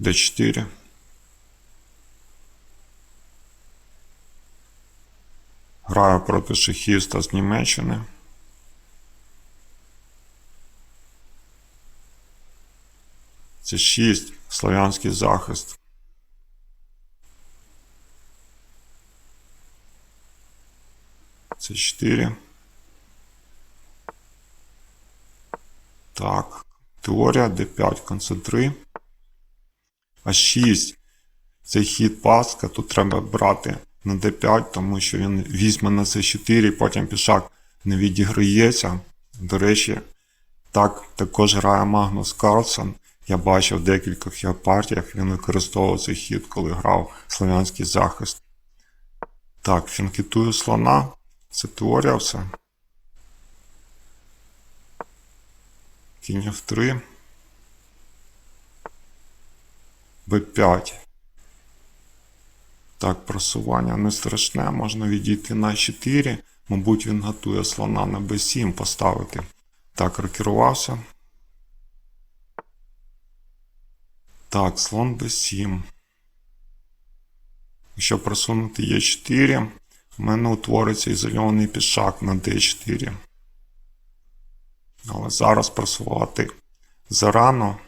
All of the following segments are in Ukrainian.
d4. Граю проти шахіста з Німеччини. Це 6. Слов'янський захист. Це 4. Так. Теорія D5 концентри. А 6. Цей хід паска. Тут треба брати на D5, тому що він візьме на C4, потім пішак не відіграється. До речі, так також грає Магнус Карлсон. Я бачив в декількох його партіях, він використовував цей хід, коли грав слов'янський захист. Так, фінкетую слона. Це теорія все. Кінь F3. B5. Так, просування не страшне, можна відійти на 4. Мабуть, він готує слона на b7 поставити. Так, рокерувався. Так, слон b7. Якщо просунути Е4, в мене утвориться ізольований пішак на d4. Але зараз просувати зарано.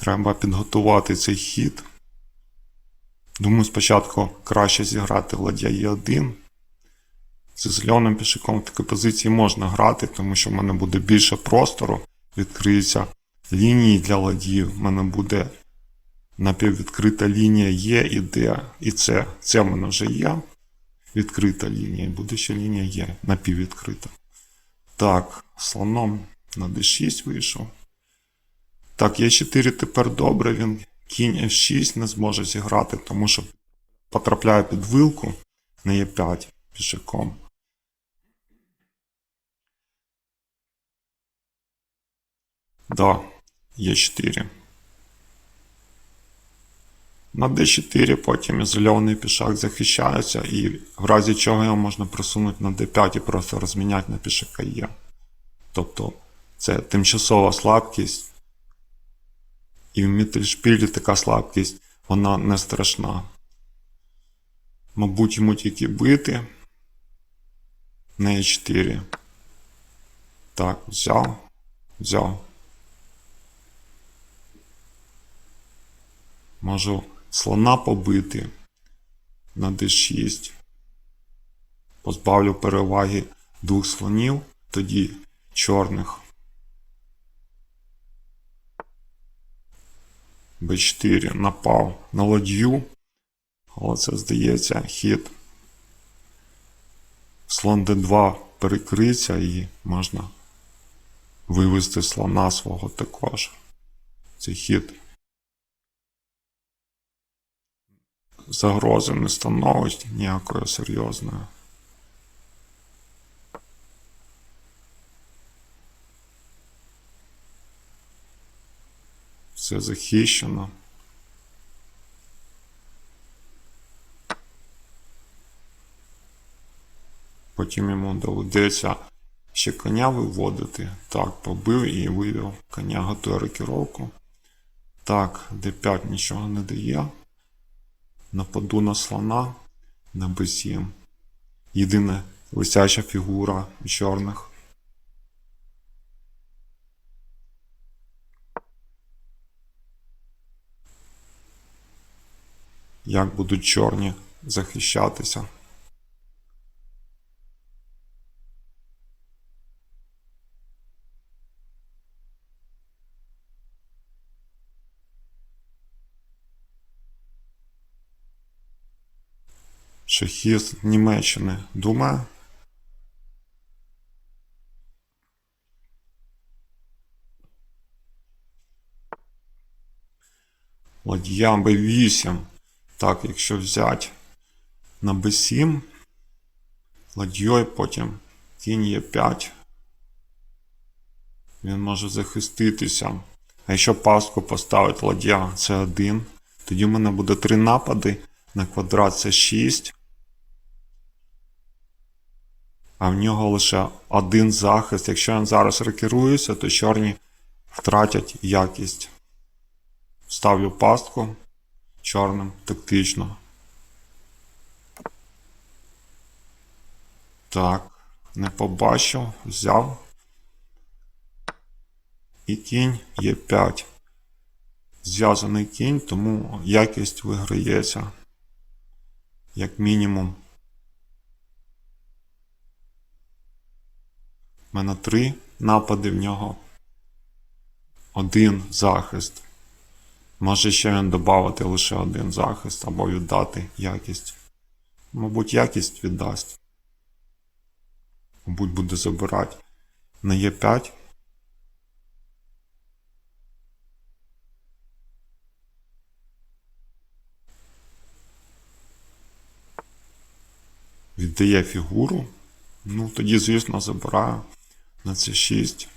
Треба підготувати цей хід. Думаю, спочатку краще зіграти ладья Е1. З зеленим пішаком в такій позиції можна грати, тому що в мене буде більше простору, відкриються лінії для ладів. В мене буде напіввідкрита лінія Є і Д, і С. Це в мене вже є. Відкрита лінія, і буде ще лінія Є, напіввідкрита. Так, слоном на D6 вийшов. Так, Е4 тепер добре, він кінь F6 не зможе зіграти, тому що потрапляє під вилку на Е5 пішаком. Да, Е4. На D4 потім ізольований пішак захищається, і в разі чого його можна просунути на D5 і просто розміняти на пішака Е. Тобто це тимчасова слабкість. І в Міттельшпілі така слабкість, вона не страшна. Мабуть, йому тільки бити. На Е4. Так, взяв. Взяв. Можу слона побити на d6. Позбавлю переваги двох слонів, тоді чорних. B4 напав на ладью, але це здається хід. Слон d2 перекриться і можна вивести слона свого також. Цей хід загрози не становить ніякої серйозної. Все захищено. Потім йому доведеться ще коня виводити. Так, побив і вивів. Коня готує рокіровку. Так, d5 нічого не дає. Нападу на слона на b7. Єдина висяча фігура чорних. Як будуть чорні захищатися? Шахіст Німеччини думає. Ладья Б8. Так, якщо взяти на Б7, ладьою потім кінь Е5. Він може захиститися. А якщо паску поставить ладья С1, тоді в мене буде три напади на квадрат С6. А в нього лише один захист. Якщо він зараз рекерується, то чорні втратять якість. Ставлю пастку чорним тактично. Так, не побачив, взяв. І кінь є 5. Зв'язаний кінь, тому якість виграється. Як мінімум. У мене три напади в нього. Один захист. Може ще він додати лише один захист або віддати якість. Мабуть, якість віддасть. Мабуть, буде забирати. На Е5. Віддає фігуру. Ну, тоді, звісно, забираю на це 6.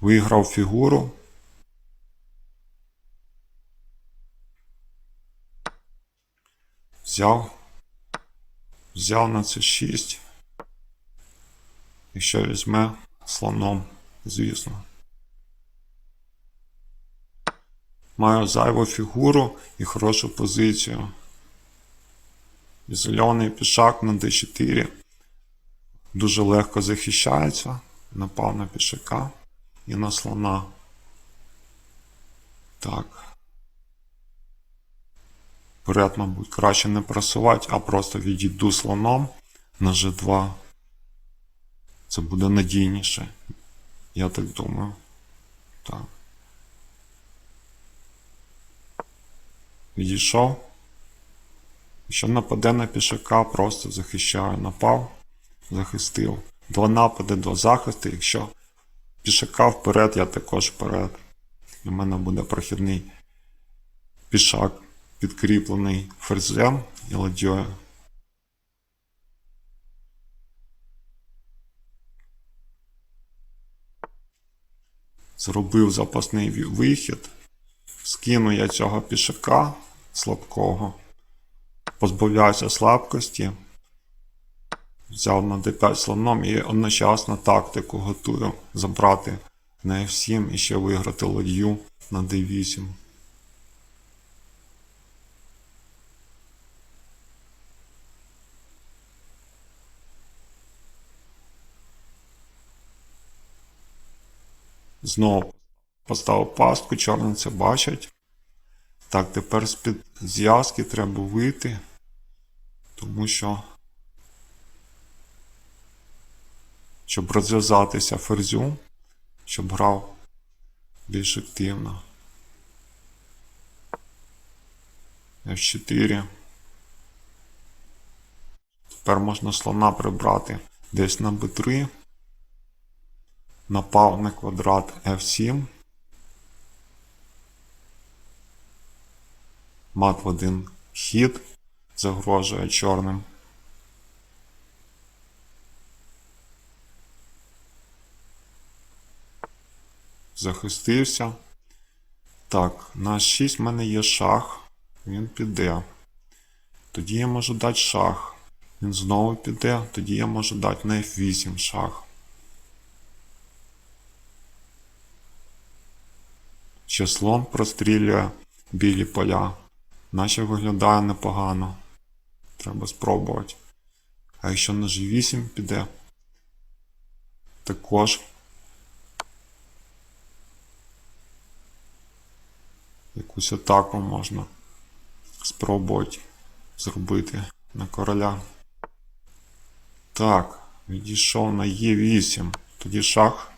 Виграв фігуру. Взяв. Взяв на це 6. Якщо візьме слоном, звісно. Маю зайву фігуру і хорошу позицію. Зелений пішак на d4 дуже легко захищається. Напав на пішака і на слона. Так. Вперед, мабуть, краще не просувати, а просто відійду слоном на G2. Це буде надійніше. Я так думаю. Так. Відійшов. Якщо нападе на пішака, просто захищаю. Напав, захистив. Два напади, два захисти. Якщо пішака вперед, я також вперед. В мене буде прохідний пішак, підкріплений ферзем і ладьою. Зробив запасний вихід. Скину я цього пішака слабкого позбавляюся слабкості. Взяв на d5 слоном і одночасно тактику готую забрати на F7 і ще виграти ладью на d8. Знову поставив пастку, чорні це бачать. Так, тепер з-під зв'язки треба вийти, тому що, щоб розв'язатися ферзю, щоб грав більш активно. F4. Тепер можна слона прибрати десь на b3. Напав на квадрат F7. Мат в один хід загрожує чорним. Захистився. Так, на 6 в мене є шах. Він піде. Тоді я можу дати шах. Він знову піде, тоді я можу дати на F8 шах. Ще слон прострілює білі поля. Наче виглядає непогано. Треба спробувати. А якщо на G8 піде, також якусь атаку можна спробувати зробити на короля. Так, відійшов на Е8. Тоді шах.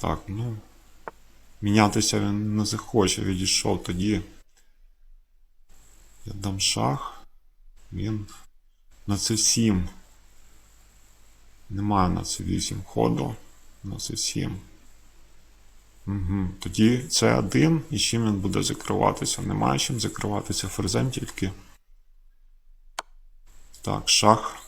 Так, ну. Мінятися він не захоче, відійшов тоді. Я дам шах. Він на це 7. Немає на це 8 ходу. На це 7. Угу. Тоді це 1 і чим він буде закриватися. Немає чим закриватися ферзем тільки. Так, шах.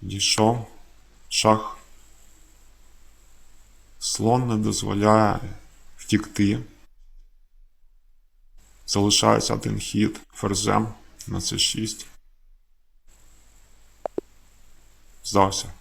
дійшов шах. Слон не дозволяє втікти. Залишається один хід ферзем на c 6 Здався.